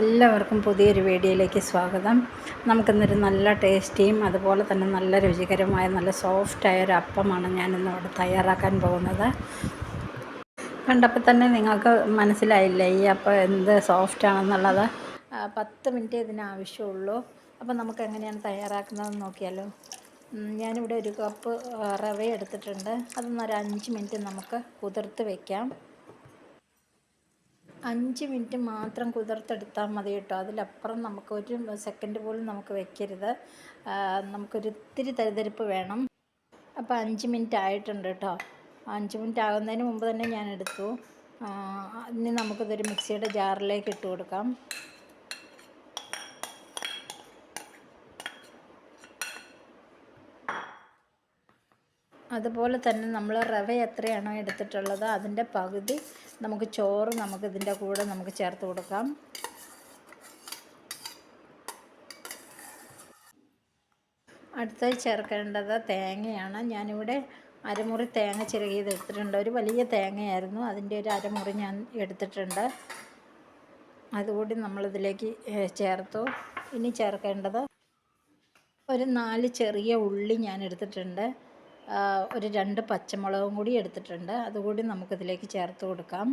എല്ലാവർക്കും പുതിയൊരു വീഡിയോയിലേക്ക് സ്വാഗതം. നമുക്കിന്നൊരു നല്ല ടേസ്റ്റിയും അതുപോലെ തന്നെ നല്ല രുചികരമായ നല്ല സോഫ്റ്റായ ഒരു അപ്പമാണ് ഞാനിന്ന് അവിടെ തയ്യാറാക്കാൻ പോകുന്നത്. കണ്ടപ്പോൾ തന്നെ നിങ്ങൾക്ക് മനസ്സിലായില്ലേ ഈ അപ്പം എന്ത് സോഫ്റ്റ് ആണെന്നുള്ളത് ആ, പത്ത് മിനിറ്റ് ഇതിന് ആവശ്യമുള്ളൂ. അപ്പോൾ നമുക്ക് എങ്ങനെയാണ് തയ്യാറാക്കുന്നതെന്ന് നോക്കിയാലോ. ഞാനിവിടെ ഒരു കപ്പ് റവ എടുത്തിട്ടുണ്ട്. അതൊന്നൊരു അഞ്ച് മിനിറ്റ് നമുക്ക് കുതിർത്ത് വെക്കാം. അഞ്ച് മിനിറ്റ് മാത്രം കുതിർത്തെടുത്താൽ മതി കേട്ടോ. അതിലപ്പുറം നമുക്ക് ഒരു സെക്കൻഡ് പോലും നമുക്ക് വെക്കരുത്. നമുക്കൊരിത്തിരി തരിതരിപ്പ് വേണം. അപ്പോൾ അഞ്ച് മിനിറ്റ് ആയിട്ടുണ്ട് കേട്ടോ. അഞ്ച് മിനിറ്റ് ആകുന്നതിന് മുമ്പ് തന്നെ ഞാൻ എടുത്തു. ഇനി നമുക്കിതൊരു മിക്സിയുടെ ജാറിലേക്ക് ഇട്ട് കൊടുക്കാം. അതുപോലെ തന്നെ നമ്മൾ റവ എത്രയാണോ എടുത്തിട്ടുള്ളത് അതിന്റെ പകുതി നമുക്ക് ചോറ് നമുക്ക് ഇതിന്റെ കൂടെ നമുക്ക് ചേർത്ത് കൊടുക്കാം. അടുത്തത് ചേർക്കേണ്ടത് തേങ്ങയാണ്. ഞാനിവിടെ അരമുറി തേങ്ങ ചിരകിയത് എടുത്തിട്ടുണ്ട്. ഒരു വലിയ തേങ്ങയായിരുന്നു. അതിന്റെ ഒരു അരമുറി ഞാൻ എടുത്തിട്ടുണ്ട്. അതുകൂടി നമ്മളിതിലേക്ക് ചേർത്തു. ഇനി ചേർക്കേണ്ടത് ഒരു നാല് ചെറിയ ഉള്ളി ഞാൻ എടുത്തിട്ടുണ്ട്. ഒരു രണ്ട് പച്ചമുളകും കൂടി എടുത്തിട്ടുണ്ട്. അതുകൂടി നമുക്കിതിലേക്ക് ചേർത്ത് കൊടുക്കാം.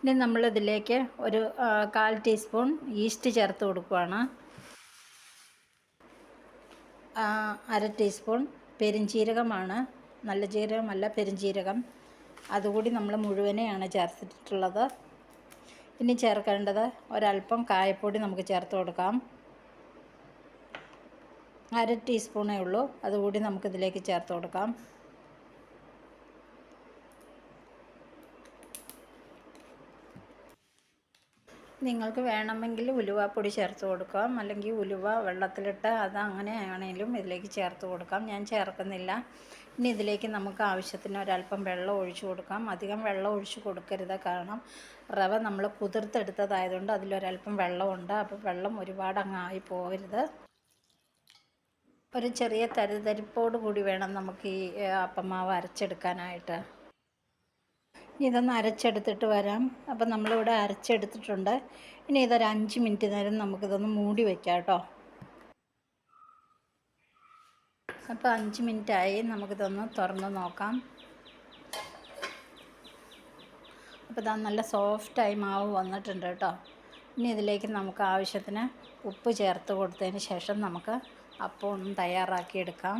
ഇനി നമ്മളിതിലേക്ക് ഒരു കാൽ ടീസ്പൂൺ ഈസ്റ്റ് ചേർത്ത് കൊടുക്കുകയാണ് അര ടീസ്പൂൺ പെരിഞ്ചീരകമാണ്. നല്ല ജീരകമല്ല പെരിഞ്ചീരകം. അതുകൂടി നമ്മൾ മുഴുവനെയാണ് ചേർത്തിട്ടുള്ളത്. ഇനി ചേർക്കേണ്ടത് ഒരല്പം കായപ്പൊടി നമുക്ക് ചേർത്ത് കൊടുക്കാം. അര ടീസ്പൂണേ ഉള്ളൂ. അതുകൂടി നമുക്കിതിലേക്ക് ചേർത്ത് കൊടുക്കാം. നിങ്ങൾക്ക് വേണമെങ്കിൽ ഉലുവാപ്പൊടി ചേർത്ത് കൊടുക്കാം. അല്ലെങ്കിൽ ഉലുവ വെള്ളത്തിലിട്ട് അത് അങ്ങനെ ആണെങ്കിലും ഇതിലേക്ക് ചേർത്ത് കൊടുക്കാം. ഞാൻ ചേർക്കുന്നില്ല. ഇനി ഇതിലേക്ക് നമുക്ക് ആവശ്യത്തിന് ഒരല്പം വെള്ളം ഒഴിച്ചു കൊടുക്കാം. അധികം വെള്ളം ഒഴിച്ചു കൊടുക്കരുത്. കാരണം റവ നമ്മൾ കുതിർത്തെടുത്തതായതുകൊണ്ട് അതിലൊരല്പം വെള്ളമുണ്ട്. അപ്പോൾ വെള്ളം ഒരുപാട് അങ്ങ് ആയി പോകരുത്. ഒരു ചെറിയ തരിതരിപ്പോട് കൂടി വേണം നമുക്ക് ഈ അപ്പമാവ് അരച്ചെടുക്കാനായിട്ട്. ഇതൊന്ന് അരച്ചെടുത്തിട്ട് വരാം. അപ്പം നമ്മളിവിടെ അരച്ചെടുത്തിട്ടുണ്ട്. ഇനി ഇതൊരു അഞ്ച് മിനിറ്റ് നേരം നമുക്കിതൊന്ന് മൂടി വയ്ക്കാം കേട്ടോ. അപ്പോൾ അഞ്ച് മിനിറ്റായി നമുക്കിതൊന്ന് തുറന്ന് നോക്കാം. അപ്പോൾ ഇതാ നല്ല സോഫ്റ്റായി മാവ് വന്നിട്ടുണ്ട് കേട്ടോ. ഇനി ഇതിലേക്ക് നമുക്ക് ആവശ്യത്തിന് ഉപ്പ് ചേർത്ത് കൊടുത്തതിന് ശേഷം നമുക്ക് അപ്പം ഒന്നും തയ്യാറാക്കിയെടുക്കാം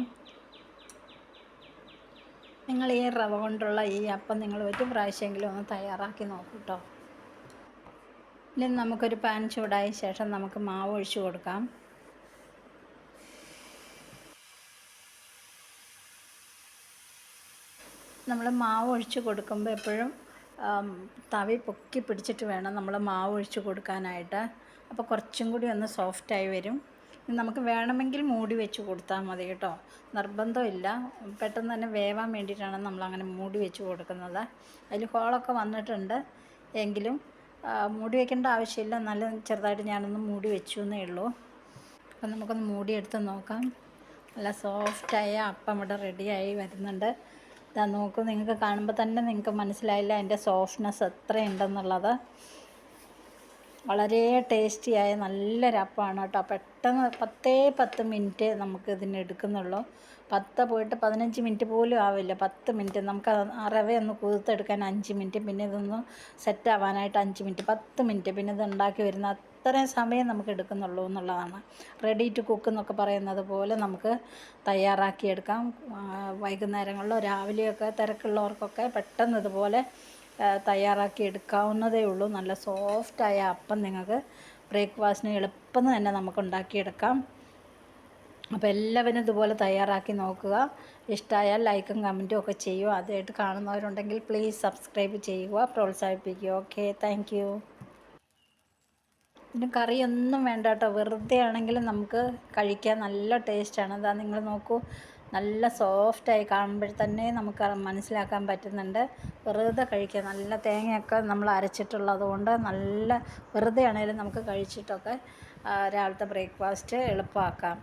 നിങ്ങൾ ഈ റവ കൊണ്ടുള്ള ഈ അപ്പം നിങ്ങൾ ഒരു പ്രാവശ്യമെങ്കിലും ഒന്ന് തയ്യാറാക്കി നോക്കൂ കേട്ടോ ഇനി നമുക്കൊരു പാൻ ചൂടായ ശേഷം നമുക്ക് മാവ് ഒഴിച്ചു കൊടുക്കാം. നമ്മൾ മാവ് ഒഴിച്ച് കൊടുക്കുമ്പോൾ എപ്പോഴും തവി പൊക്കി പിടിച്ചിട്ട് വേണം നമ്മൾ മാവ് ഒഴിച്ച് കൊടുക്കാനായിട്ട്. അപ്പോൾ കുറച്ചും കൂടി ഒന്ന് സോഫ്റ്റായി വരും. നമുക്ക് വേണമെങ്കിൽ മൂടി വെച്ച് കൊടുത്താൽ മതി കേട്ടോ. നിർബന്ധമില്ല. പെട്ടെന്ന് തന്നെ വേവാൻ വേണ്ടിയിട്ടാണ് നമ്മൾ അങ്ങനെ മൂടി വെച്ച് കൊടുക്കുന്നത്. അതിൽ ഹോളൊക്കെ വന്നിട്ടുണ്ട്. എങ്കിലും മൂടി വെക്കേണ്ട ആവശ്യമില്ല. നല്ല ചെറുതായിട്ട് ഞാനൊന്ന് മൂടി വെച്ചു എന്നേ ഉള്ളൂ. അപ്പം നമുക്കൊന്ന് മൂടിയെടുത്ത് നോക്കാം. നല്ല സോഫ്റ്റായ അപ്പം ഇവിടെ റെഡിയായി വരുന്നുണ്ട്. ഇതാ നോക്കൂ നിങ്ങൾക്ക് കാണുമ്പോൾ തന്നെ നിങ്ങൾക്ക് മനസ്സിലായില്ല അതിന്റെ സോഫ്റ്റ്നെസ് എത്രയുണ്ടെന്നുള്ളത്. വളരെ ടേസ്റ്റിയായ നല്ലൊരു അപ്പമാണ് കേട്ടോ. പെട്ടെന്ന് പത്തേ പത്ത് മിനിറ്റ് നമുക്ക് ഇതിന് എടുക്കുന്നുള്ളൂ. പത്ത് പോയിട്ട് പതിനഞ്ച് മിനിറ്റ് പോലും ആവില്ല. പത്ത് മിനിറ്റ് നമുക്ക് റവ ഒന്ന് കുതിർത്തെടുക്കാൻ അഞ്ച് മിനിറ്റ് പിന്നെ ഇതൊന്ന് സെറ്റ് ആവാനായിട്ട് അഞ്ച് മിനിറ്റ് പത്ത് മിനിറ്റ് പിന്നെ ഇത് ഉണ്ടാക്കി വരുന്ന അത്രയും സമയം നമുക്ക് എടുക്കുന്നുള്ളൂ എന്നുള്ളതാണ്. റെഡി ടു കുക്ക് എന്നൊക്കെ പറയുന്നത് പോലെ നമുക്ക് തയ്യാറാക്കിയെടുക്കാം. വൈകുന്നേരങ്ങളിലോ രാവിലെയൊക്കെ തിരക്കുള്ളവർക്കൊക്കെ പെട്ടെന്ന് ഇതുപോലെ തയ്യാറാക്കി എടുക്കാവുന്നതേ ഉള്ളൂ. നല്ല സോഫ്റ്റായ അപ്പം നിങ്ങൾക്ക് ബ്രേക്ക്ഫാസ്റ്റിന് എളുപ്പം തന്നെ നമുക്ക് ഉണ്ടാക്കിയെടുക്കാം. അപ്പോൾ എല്ലാവരും ഇതുപോലെ തയ്യാറാക്കി നോക്കുക. ഇഷ്ടമായാൽ ലൈക്കും കമന്റും ഒക്കെ ചെയ്യുക. ആദ്യമായിട്ട് കാണുന്നവരുണ്ടെങ്കിൽ പ്ലീസ് സബ്സ്ക്രൈബ് ചെയ്യുക. പ്രോത്സാഹിപ്പിക്കുക. ഓക്കെ താങ്ക് യു പിന്നെ കറിയൊന്നും വേണ്ട കേട്ടോ. വെറുതെ ആണെങ്കിലും നമുക്ക് കഴിക്കാൻ നല്ല ടേസ്റ്റാണ് അതാ നിങ്ങൾ നോക്കൂ. നല്ല സോഫ്റ്റായി കാണുമ്പോൾ തന്നെ നമുക്ക് മനസ്സിലാക്കാൻ പറ്റുന്നുണ്ട്. വെറുതെ കഴിക്കുക. നല്ല തേങ്ങയൊക്കെ നമ്മൾ അരച്ചിട്ടുള്ളത് കൊണ്ട് നല്ല വെറുതെ ആണെങ്കിലും നമുക്ക് കഴിച്ചിട്ടൊക്കെ രാവിലത്തെ ബ്രേക്ക്ഫാസ്റ്റ് എളുപ്പമാക്കാം.